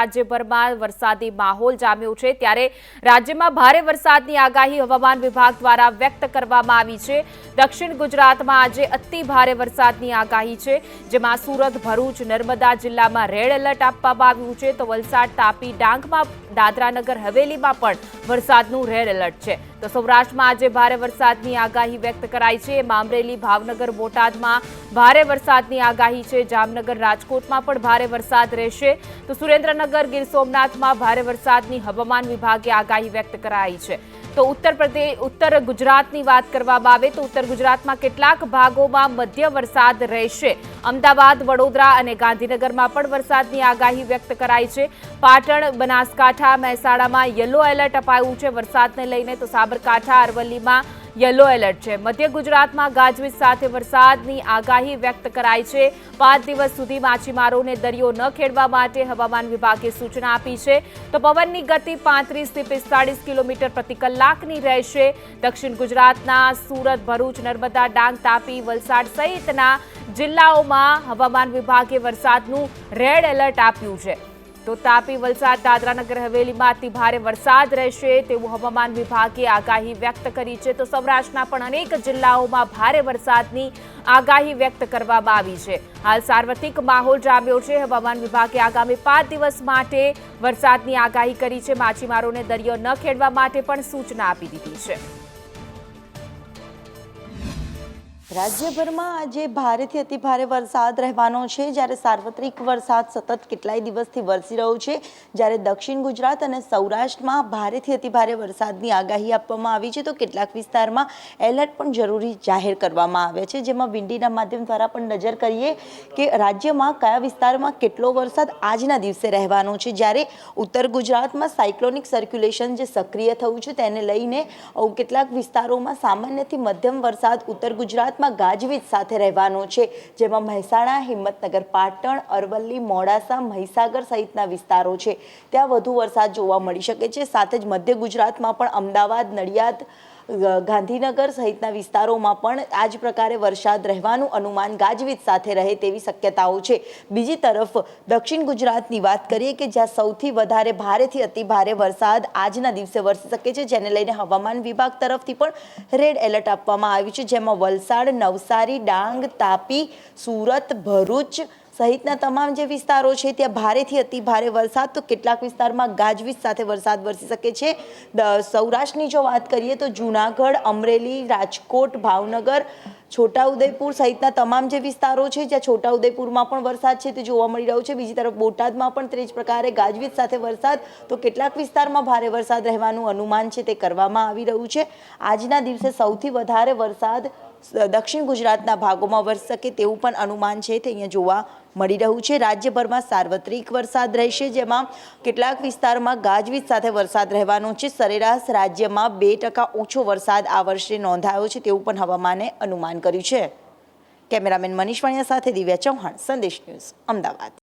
રાજ્યભરમાં વરસાદી માહોલ જામ્યો છે. ત્યારે રાજ્યમાં ભારે વરસાદની આગાહી હવામાન વિભાગ દ્વારા વ્યક્ત કરવામાં આવી છે. દક્ષિણ ગુજરાતમાં આજે અતિ ભારે વરસાદની આગાહી છે. જેમાં સુરત, ભરૂચ, નર્મદા જિલ્લામાં રેડ એલર્ટ આપવામાં આવ્યું છે. તો વલસાડ, તાપી, ડાંગમાં દાદરાનગર, હવેલીમાં પણ વરસાદનું રેડ એલર્ટ છે. તો સૌરાષ્ટ્રમાં આજે ભારે વરસાદની આગાહી વ્યક્ત કરાઈ છે. મામરેલી, ભાવનગર, બોટાદમાં ભારે વરસાદની આગાહી છે. જામનગર, રાજકોટમાં પણ ભારે વરસાદ રહેશે. તો સુરેન્દ્રનગર, ગીર સોમનાથમાં ભારે વરસાદની હવામાન વિભાગે આગાહી વ્યક્ત કરાઈ છે. તો ઉત્તર પ્રદેશ ઉત્તર ગુજરાતની વાત કરવામાં આવે તો ઉત્તર ગુજરાતમાં કેટલાક ભાગોમાં મધ્ય વરસાદ રહેશે. અમદાવાદ, વડોદરા અને ગાંધીનગરમાં પણ વરસાદની આગાહી વ્યક્ત કરાઈ છે. પાટણ, બનાસકાંઠા, મહેસાણામાં યલો એલર્ટ અપાયું છે. વરસાદને લઈને તો સાબરકાંઠા અરવલ્લીમાં યલો એલર્ટ છે. મધ્ય ગુજરાતમાં ગાજવીજ સાથે વરસાદની આગાહી વ્યક્ત કરાઈ છે. પાંચ દિવસ સુધી માછીમારોને દરિયો ન ખેડવા માટે હવામાન વિભાગે સૂચના આપી છે. તો પવનની ગતિ પાંત્રીસથી પિસ્તાળીસ કિલોમીટર પ્રતિ કલાકની રહેશે. દક્ષિણ ગુજરાતના સુરત, ભરૂચ, નર્મદા, ડાંગ, તાપી, વલસાડ સહિતના જિલ્લાઓમાં હવામાન વિભાગે વરસાદનું રેડ એલર્ટ આપ્યું છે. તો તાપી વલસાડ દાદરાનગર હવેલીમાં અતિ ભારે વરસાદ રહેશે તેવું હવામાન વિભાગે આગાહી વ્યક્ત કરી છે. તો સૌરાષ્ટ્રના પણ અનેક જિલ્લાઓમાં ભારે વરસાદની આગાહી વ્યક્ત કરવામાં આવી છે. હાલ સાર્વત્રિક માહોલ જામ્યો છે. હવામાન વિભાગે આગામી પાંચ દિવસ માટે વરસાદની આગાહી કરી છે. માછીમારોને દરિયો ન ખેડવા માટે પણ સૂચના આપી દીધી છે. રાજ્યભરમાં આજે ભારેથી અતિ ભારે વરસાદ રહેવાનો છે. જ્યારે સાર્વત્રિક વરસાદ સતત કેટલાય દિવસથી વરસી રહ્યો છે. જ્યારે દક્ષિણ ગુજરાત અને સૌરાષ્ટ્રમાં ભારેથી અતિ ભારે વરસાદની આગાહી આપવામાં આવી છે. તો કેટલાક વિસ્તારમાં એલર્ટ પણ જરૂરી જાહેર કરવામાં આવ્યા છે. જેમાં વિંડીના માધ્યમ દ્વારા પણ નજર કરીએ કે રાજ્યમાં કયા વિસ્તારમાં કેટલો વરસાદ આજના દિવસે રહેવાનો છે. જ્યારે ઉત્તર ગુજરાતમાં સાયક્લોનિક સર્ક્યુલેશન જે સક્રિય થયું છે, તેને લઈને કેટલાક વિસ્તારોમાં સામાન્યથી મધ્યમ વરસાદ ઉત્તર ગુજરાતમાં ગાજવીજ સાથે રહેવાનો છે, જેમાં મહેસાણા, હિંમતનગર, પાટણ, અરવલ્લી, મોડાસા, મહીસાગર સહિતના વિસ્તારો છે. ત્યાં વધુ વરસાદ જોવા મળી શકે છે. સાથે જ મધ્ય ગુજરાતમાં પણ અમદાવાદ, નડિયાદ ગાંધીનગર સહિતના વિસ્તારોમાં પણ આ જ પ્રકારે વરસાદ રહેવાનું અનુમાન ગાજવીજ સાથે રહે તેવી શક્યતાઓ છે. બીજી તરફ, દક્ષિણ ગુજરાતની વાત કરીએ કે જ્યાં સૌથી વધારે ભારેથી અતિ ભારે વરસાદ આજના દિવસે વરસી શકે છે, જેને લઈને હવામાન વિભાગ તરફથી પણ રેડ એલર્ટ આપવામાં આવ્યું છે, જેમાં વલસાડ, નવસારી, ડાંગ, તાપી, સુરત, ભરૂચ સહિતના તમામ જે વિસ્તારો છે, ત્યાં ભારેથી અતિ ભારે વરસાદ, તો કેટલાક વિસ્તારમાં ગાજવીજ સાથે વરસાદ વરસી શકે છે. સૌરાષ્ટ્રની જો વાત કરીએ, તો જૂનાગઢ, અમરેલી, રાજકોટ, ભાવનગર, છોટાઉદેપુર સહિતના તમામ જે વિસ્તારો છે, જ્યાં છોટાઉદેપુરમાં પણ વરસાદ છે, તે જોવા મળી રહ્યો છે. બીજી તરફ બોટાદમાં પણ તે જ પ્રકારે ગાજવીજ સાથે વરસાદ, તો કેટલાક વિસ્તારમાં ભારે વરસાદ રહેવાનું અનુમાન છે, તે કરવામાં આવી રહ્યું છે. આજના દિવસે સૌથી વધારે વરસાદ દક્ષિણ ગુજરાતના ભાગોમાં વરસી શકે તેવું પણ અનુમાન છે તે અહીંયા જોવા મળી રહ્યું છે. રાજ્યભરમાં સાર્વત્રિક વરસાદ રહેશે, જેમાં કેટલાક વિસ્તારમાં ગાજવીજ સાથે વરસાદ રહેવાનો છે. સરેરાશ રાજ્યમાં બે ટકા ઓછો વરસાદ આ વર્ષે નોંધાયો છે તેવું પણ હવામાને અનુમાન કર્યું છે. કેમેરામેન મનીષ વાણિયા સાથે દિવ્યા ચૌહાણ, સંદેશ ન્યૂઝ, અમદાવાદ.